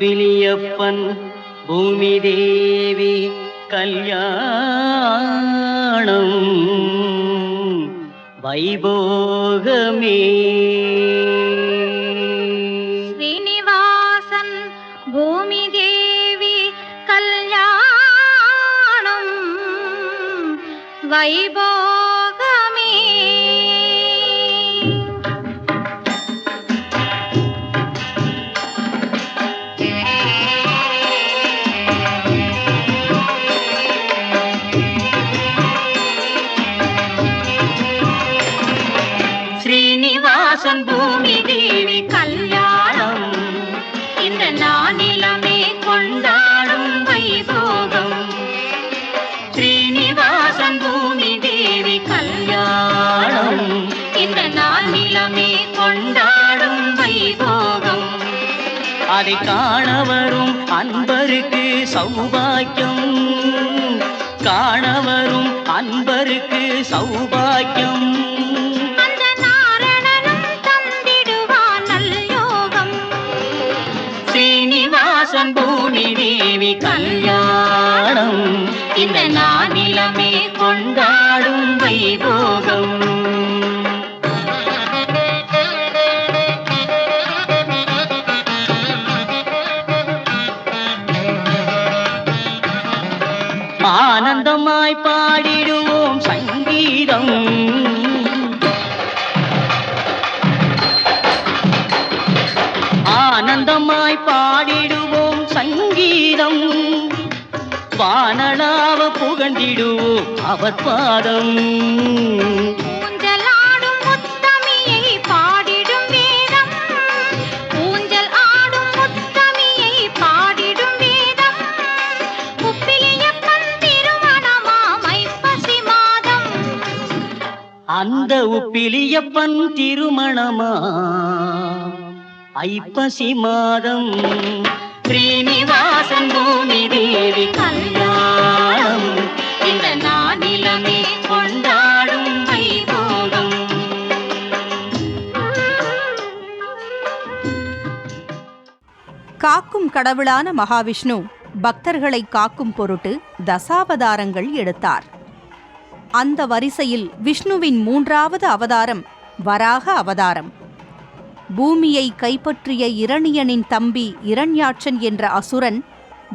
புலியப்பன் பூமி தேவி கல்யாணம். வைபோகமே சௌபாக்கியம். காணவரும் அன்பருக்கு சௌபாக்கியம். ஆனந்தமாய் பாடிடுவோம் சங்கீதம். ஆனந்தமாய் பாடிடுவோம் சங்கீதம். வானளாவ புகழ்ந்திடுவோம் அவர் பாதம் பெரியப்பன் திருமணமா? ஐப்பசி மாதம் ஸ்ரீனிவாசன் பூமி தேவி கல்யாணம். இந்த நானிலமே கொண்டாடும் வைபோகம். காக்கும் கடவுளான மகாவிஷ்ணு பக்தர்களை காக்கும் பொருட்டு தசாவதாரங்கள் எடுத்தார். அந்த வரிசையில் விஷ்ணுவின் மூன்றாவது அவதாரம் வராக அவதாரம். பூமியை கைப்பற்றிய இரணியனின் தம்பி இரண்யாட்சன் என்ற அசுரன்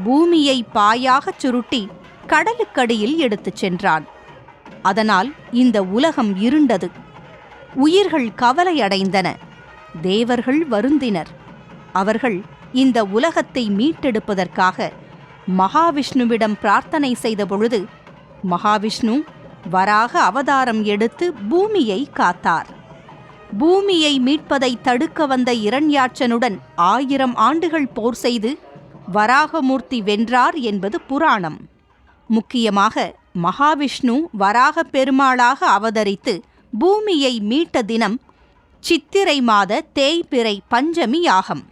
பூமியை பாயாகச் சுருட்டி கடலுக்கடியில் எடுத்துச் சென்றான். அதனால் இந்த உலகம் இருண்டது. உயிர்கள் கவலையடைந்தன. தேவர்கள் வருந்தினர். அவர்கள் இந்த உலகத்தை மீட்டெடுப்பதற்காக மகாவிஷ்ணுவிடம் பிரார்த்தனை செய்த பொழுது மகாவிஷ்ணு வராக அவதாரம் எடுத்து பூமியை காத்தார். பூமியை மீட்பதை தடுக்க வந்த இரண்யாட்சனுடன் ஆயிரம் ஆண்டுகள் போர் செய்து வராகமூர்த்தி வென்றார் என்பது புராணம். முக்கியமாக மகாவிஷ்ணு வராக பெருமாளாக அவதரித்து பூமியை மீட்ட தினம் சித்திரை மாத தேய்பிறை பஞ்சமி யாகம்.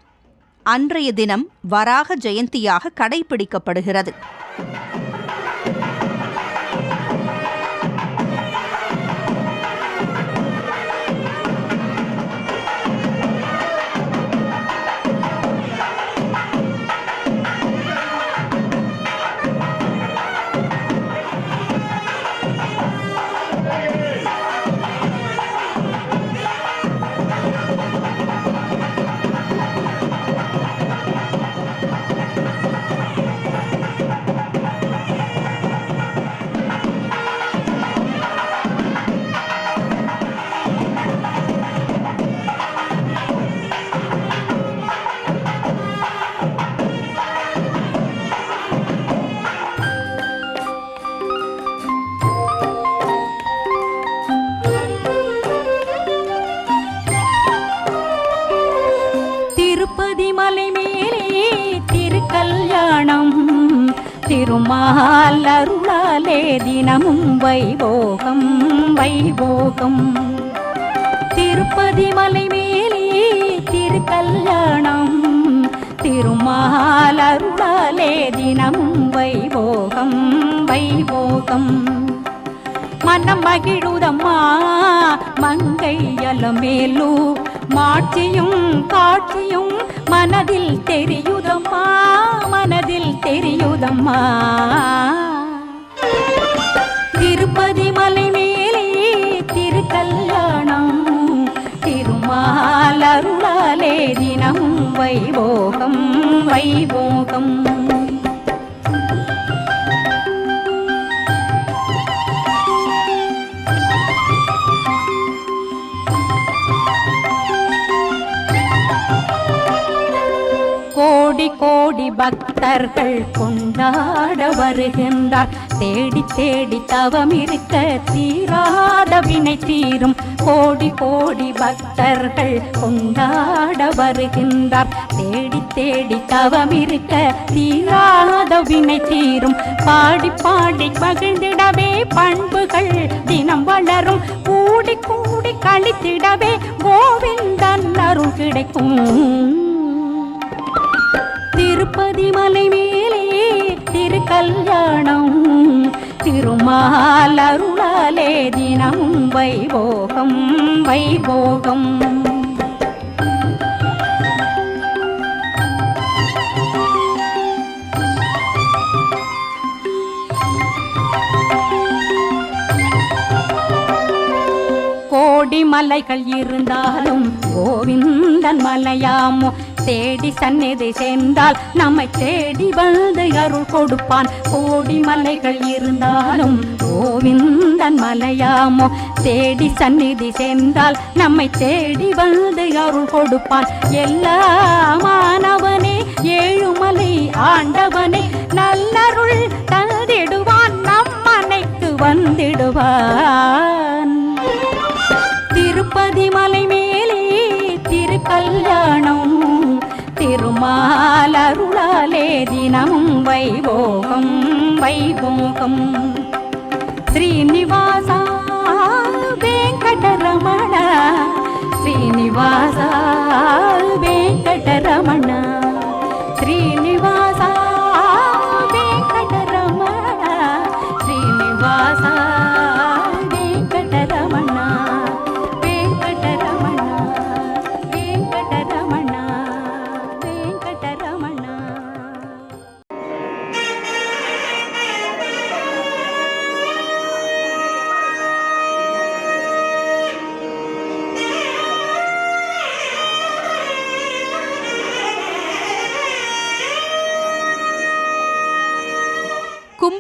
அன்றைய தினம் வராக ஜெயந்தியாக கடைபிடிக்கப்படுகிறது. தினமும் வைபோகம் வைபோகம். திருப்பதி மலை மேலே திருக்கல்யாணம் திருமாலருளாலே தினமும் வைபோகம் வைபோகம். மனம் மகிழுதம்மா மங்கையல மேலு மாட்சியும் காட்சியும் மனதில் தெரியுதம்மா மனதில் தெரியுதம்மா. திருப்பதி மலை மேலே திருக்கல்யாணம் திருமாலருளாலே தினமும் வைபோகம் வைபோகம். கோடி கோடி பக்தர்கள் கொண்டாட வருகின்றார். தேடி தேடி தவம் இருக்க தீராத வினை தீரும். கோடி கோடி பக்தர்கள் கொண்டாட வருகின்றார். தேடி தேடி தவம் இருக்க தீராத வினை தீரும். பாடி பாடி மகிழ்ந்திடவே பண்புகள் தினம் வளரும். கூடி கூடி கழித்திடவே கோவிந்தன் அருள் கிடைக்கும். திருப்பதி மலை மேலே திருக்கல்யாணம் திருமால் அருளாலே தினம் வைபோகம் வைபோகம். மலைகள் இருந்தாலும் கோவிந்தன் மலையாமோ தேடி சந்நிதி சேர்ந்தால் நம்மை தேடி வந்து அருள் கொடுப்பான். கோடி மலைகள் இருந்தாலும் கோவிந்தன் மலையாமோ தேடி சந்நிதி சேர்ந்தால் நம்மை தேடி வந்து அருள் கொடுப்பான். எல்லா மாணவனே ஏழுமலை ஆண்டவனே நல்லருள் தந்திடுவான் நம் மனைக்கு வந்திடுவான். திருப்பதி மலை மேலே திருக்கல்யாணம் திருமாலருளாலே தினமும் வைபோகம் வைபோகம். ஸ்ரீனிவாசா வெங்கடரமண ஸ்ரீனிவாசா வெங்கடரமண. ஸ்ரீனி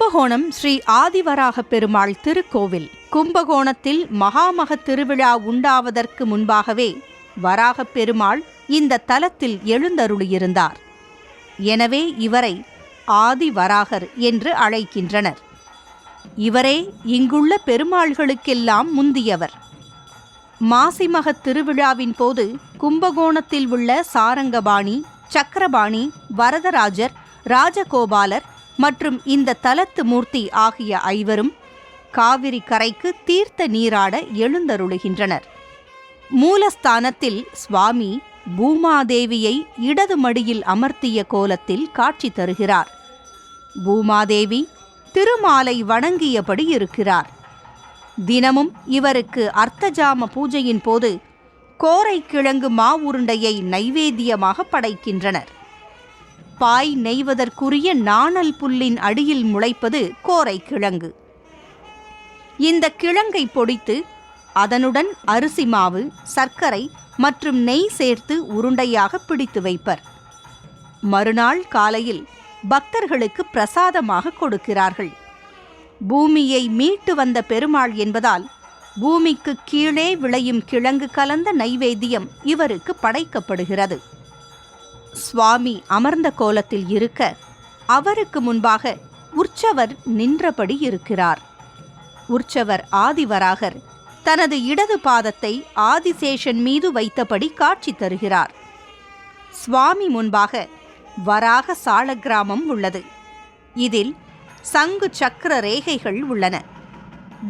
கும்பகோணம் ஸ்ரீ ஆதிவராக பெருமாள் திருக்கோவில். கும்பகோணத்தில் மகாமக திருவிழா உண்டாவதற்கு முன்பாகவே வராகப் பெருமாள் இந்த தலத்தில் எழுந்தருளியிருந்தார். எனவே இவரை ஆதிவராகர் என்று அழைக்கின்றனர். இவரே இங்குள்ள பெருமாள்களுக்கெல்லாம் முந்தியவர். மாசிமகத் திருவிழாவின் போது கும்பகோணத்தில் உள்ள சாரங்கபாணி சக்கரபாணி வரதராஜர் ராஜகோபாலர் மற்றும் இந்த தலத்து மூர்த்தி ஆகிய ஐவரும் காவிரி கரைக்கு தீர்த்த நீராட எழுந்தருளுகின்றனர். மூலஸ்தானத்தில் சுவாமி பூமாதேவியை இடது மடியில் அமர்த்திய கோலத்தில் காட்சி தருகிறார். பூமாதேவி திருமாலை வணங்கியபடி இருக்கிறார். தினமும் இவருக்கு அர்த்தஜாம பூஜையின் போது கோரை கிழங்கு மாவுருண்டையை நைவேத்தியமாக படைக்கின்றனர். பாய் நெய்வதற்குரிய நாணல் புல்லின் அடியில் முளைப்பது கோரை கிழங்கு. இந்த கிழங்கை பொடித்து அதனுடன் அரிசி மாவு சர்க்கரை மற்றும் நெய் சேர்த்து உருண்டையாக பிடித்து வைப்பர். மறுநாள் காலையில் பக்தர்களுக்கு பிரசாதமாக கொடுக்கிறார்கள். பூமியை மீட்டு வந்த பெருமாள் என்பதால் பூமிக்கு கீழே விளையும் கிழங்கு கலந்த நைவேத்தியம் இவருக்கு படைக்கப்படுகிறது. சுவாமி அமர்ந்த கோலத்தில் இருக்க அவருக்கு முன்பாக உற்சவர் நின்றபடி இருக்கிறார். உற்சவர் ஆதிவராகர் தனது இடது பாதத்தை ஆதிசேஷன் மீது வைத்தபடி காட்சி தருகிறார். சுவாமி முன்பாக வராக சாளக்கிராமம் உள்ளது. இதில் சங்கு சக்கர ரேகைகள் உள்ளன.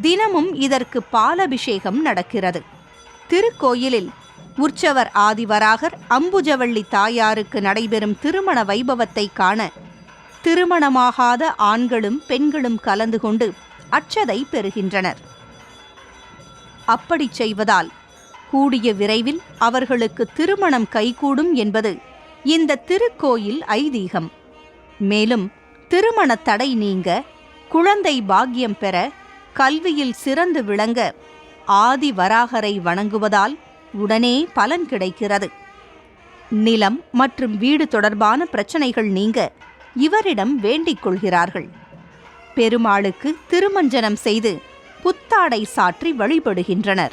தினமும் இதற்கு பாலபிஷேகம் நடக்கிறது. திருக்கோயிலில் உற்சவர் ஆதிவராகர் அம்புஜவள்ளி தாயாருக்கு நடைபெறும் திருமண வைபவத்தை காண திருமணமாகாத ஆண்களும் பெண்களும் கலந்து கொண்டு அச்சதை பெறுகின்றனர். அப்படிச் செய்வதால் கூடிய விரைவில் அவர்களுக்கு திருமணம் கைகூடும் என்பது இந்த திருக்கோயில் ஐதீகம். மேலும் திருமண தடை நீங்க குழந்தை பாக்கியம் பெற கல்வியில் சிறந்து விளங்க ஆதி வராகரை வணங்குவதால் உடனே பலன் கிடைக்கிறது. நிலம் மற்றும் வீடு தொடர்பான பிரச்சனைகள் நீங்க இவரிடம் வேண்டிக் கொள்கிறார்கள். பெருமாளுக்கு திருமஞ்சனம் செய்து புத்தாடை சாற்றி வழிபடுகின்றனர்.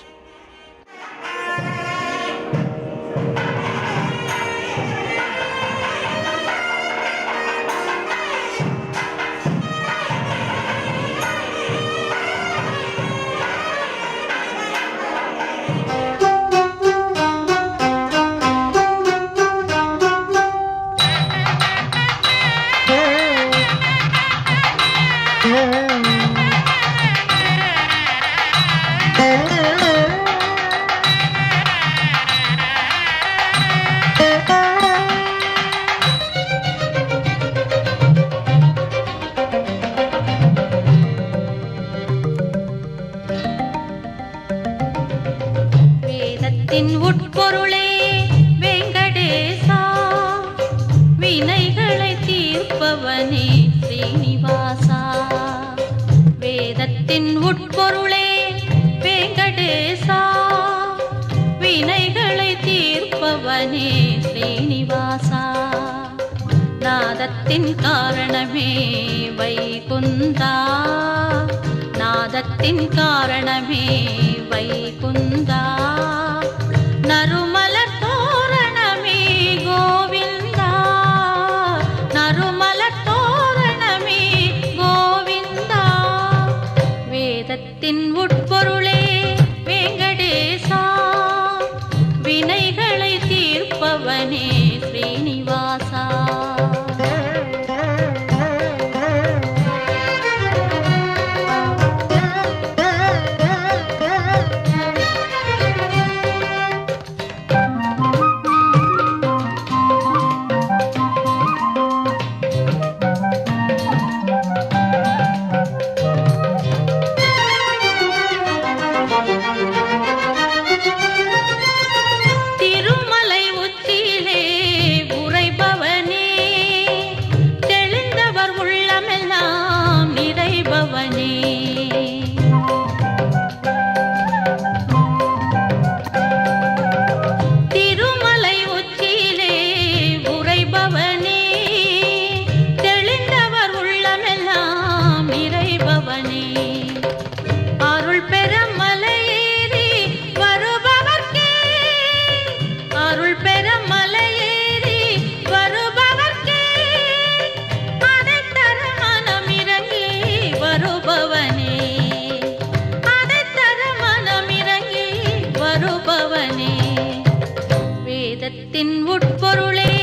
வேதத்தின் உட்பொருளே வெங்கடேசா. வினைகளை தீர்ப்பவனே ஸ்ரீனிவாசா. வேதத்தின் உட்பொருளே வெங்கடேசா. வினைகளை தீர்ப்பவனே ஸ்ரீனிவாசா. நாதத்தின் காரணமே வைகுந்தா. நாதத்தின் காரணமே வைகுந்தா. வேதத்தின் உட்பொருளே உட்பொருளே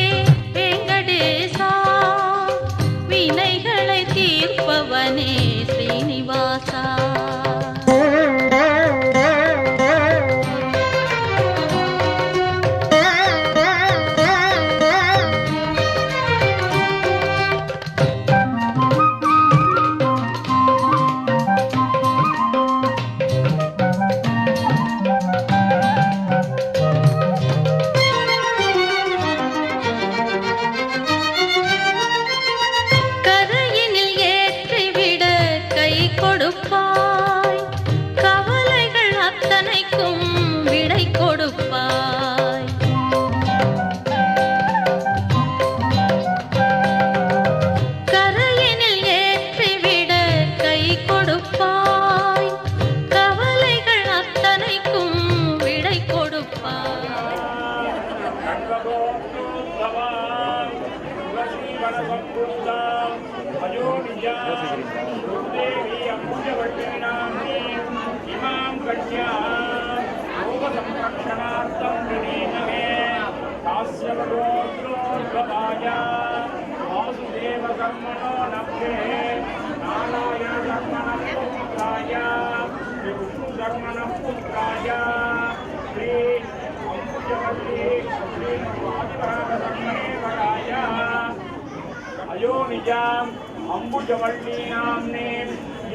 अयोनिजाम् अम्बुजवल्लीनाम्ने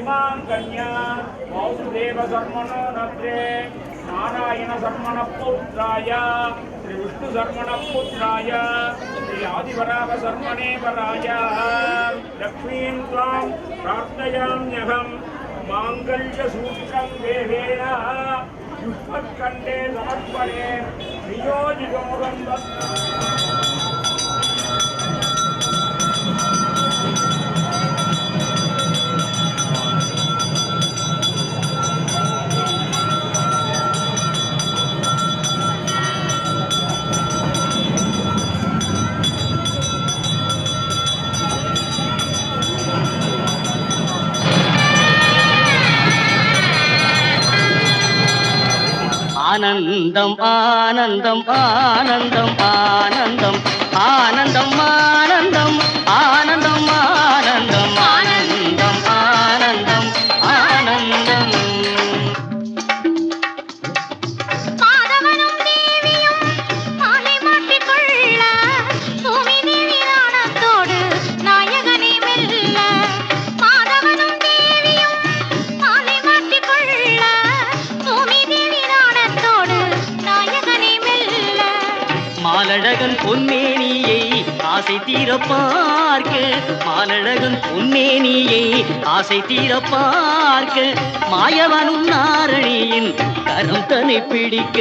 इमां कन्या वौसुदेवधर्मणो नद्रे नारायणधर्मणपुत्राय श्रीविष्णुधर्मणपुत्राय आदिवराहसर्मणे वरायाः लक्ष्मीं त्वां प्रार्थयाम्यहं। माङ्गल्यसूत्रं देहेन युष्मत्कण्ठे समर्पणे। नियोजितोगं ஆனந்தம் ஆனந்தம் ஆனந்தம் ஆனந்தம் ஆனந்தம் ஆனந்தம் ஆனந்தம் ஆசை தீர பார்க்க மாலழகன் பொன்னேனியை ஆசை தீர பார்க்க மாயவனும் நாரணியின் கரம் தன்னை பிடிக்க.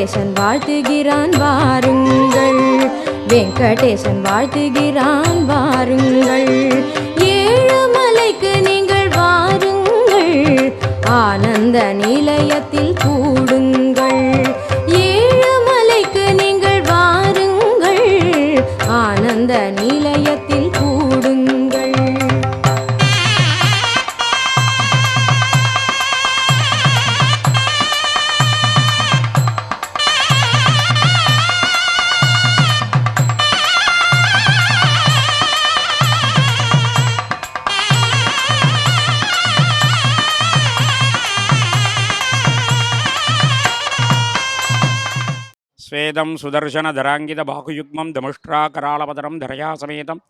வெங்கடேசன் வாழ்த்துகிறான் வாருங்கள். வெங்கடேசன் வாழ்த்துகிறான் வாருங்கள். ஏழு மலைக்கு நீங்கள் வாருங்கள். ஆனந்த நிலையத்தில் கூடுங்கள் சமேதம் சுதர்சன தராங்கித பாகுயுக்மம் தமுஷ்டா கராளபதரம் தரையா சமேதம்.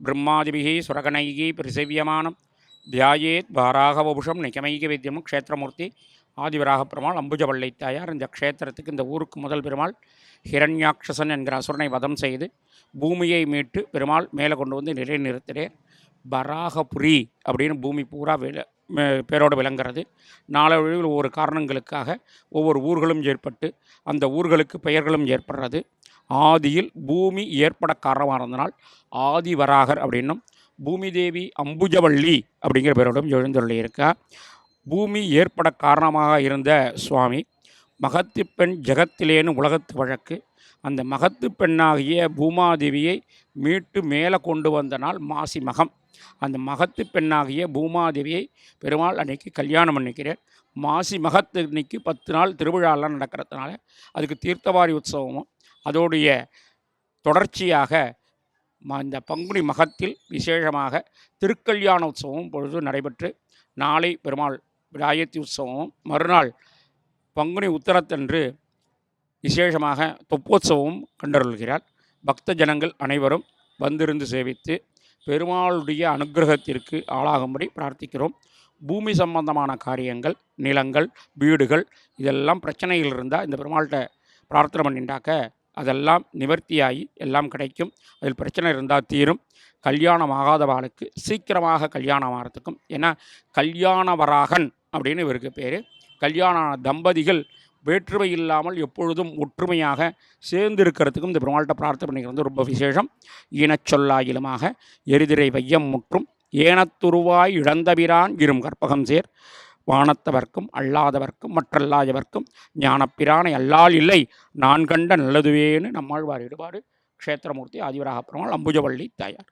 பிரம்மாதிபிகி சுரகணைகி பிரசவியமானம். தியாயேத் வாராக வபுஷம் நிகமைக வித்யமும் க்ஷேத்திரமூர்த்தி. ஆதிவராக பெருமாள் அம்புஜவள்ளை தாயார் இந்த க்ஷேத்திரத்துக்கு இந்த ஊருக்கு முதல் பெருமாள் ஹிரண்யாட்சசன் என்கிற அசுரனை வதம் செய்து பூமியை மீட்டு பெருமாள் மேலே கொண்டு வந்து நிலைநிறுத்தினேன் வராகபுரி அப்படின்னு பூமி பூரா வேலை பேரோடு விளங்குறது. நாளடைவில் ஒவ்வொரு காரணங்களுக்காக ஒவ்வொரு ஊர்களும் ஏற்பட்டு அந்த ஊர்களுக்கு பெயர்களும் ஏற்படுறது. ஆதியில் பூமி ஏற்பட காரணமாக இருந்தனால் ஆதிவராகர் அப்படின்னும் பூமி தேவி அம்புஜவள்ளி அப்படிங்கிற பேரோடும் எழுந்தருளி இருக்கா பூமி ஏற்பட காரணமாக இருந்த சுவாமி மகத்து பெண் ஜெகத்திலேன்னு உலகத்து வழக்கு அந்த மகத்து பெண்ணாகிய பூமாதேவியை மீட்டு மேலே கொண்டு வந்த நாள் மாசி மகம். அந்த மகத்து பெண்ணாகிய பூமாதேவியை பெருமாள் அன்னைக்கு கல்யாணம் பண்ணிக்கிறார். மாசி மகத்து அன்னைக்கு பத்து நாள் திருவிழாலாம் நடக்கிறதுனால அதுக்கு தீர்த்தவாரி உற்சவமும் அதோடைய தொடர்ச்சியாக ம- இந்த பங்குனி மகத்தில் விசேஷமாக திருக்கல்யாண உற்சவம் பொழுது நடைபெற்று நாளை பெருமாள் விடாயத்தி உற்சவமும் மறுநாள் பங்குனி உத்தரத்தன்று விசேஷமாக தொப்போத்சவமும் கண்டருள்கிறார். பக்த ஜனங்கள் அனைவரும் வந்திருந்து சேவித்து பெருமாளுடைய அனுக்கிரகத்திற்கு ஆளாகும்படி பிரார்த்திக்கிறோம். பூமி சம்பந்தமான காரியங்கள் நிலங்கள் வீடுகள் இதெல்லாம் பிரச்சனைகள் இருந்தால் இந்த பெருமாள்கிட்ட பிரார்த்தனை பண்ணிட்டாக்க அதெல்லாம் நிவர்த்தியாகி எல்லாம் கிடைக்கும். அதில் பிரச்சனை இருந்தால் தீரும். கல்யாணம் ஆகாதவாளுக்கு சீக்கிரமாக கல்யாணம் ஆகிறதுக்கும். ஏன்னா கல்யாணவராகன் அப்படின்னு இவருக்கு பேர். கல்யாண தம்பதிகள் வேற்றுமை இல்லாமல் எப்பொழுதும் ஒற்றுமையாக சேர்ந்து இருக்கிறதுக்கும் இந்த பெருமாள்கிட்ட பிரார்த்தனை பண்ணிக்கிறது ரொம்ப விசேஷம். ஈனச்சொல்லாயிலுமாக எரிதிரை வையம் முற்றும் ஏனத்துருவாய் இழந்தபிரான் இரும் கற்பகம் சேர். வானத்தவர்க்கும் அல்லாதவர்க்கும் மற்றல்லாதவர்க்கும் ஞானப்பிரானை அல்லால் இல்லை நான் கண்ட நல்லதுவேன்னு நம்மாழ்வார் ஈடுபாடு க்ஷேத்திரமூர்த்தி ஆதிவராக பெருமாள் அம்புஜவள்ளி தாயார்.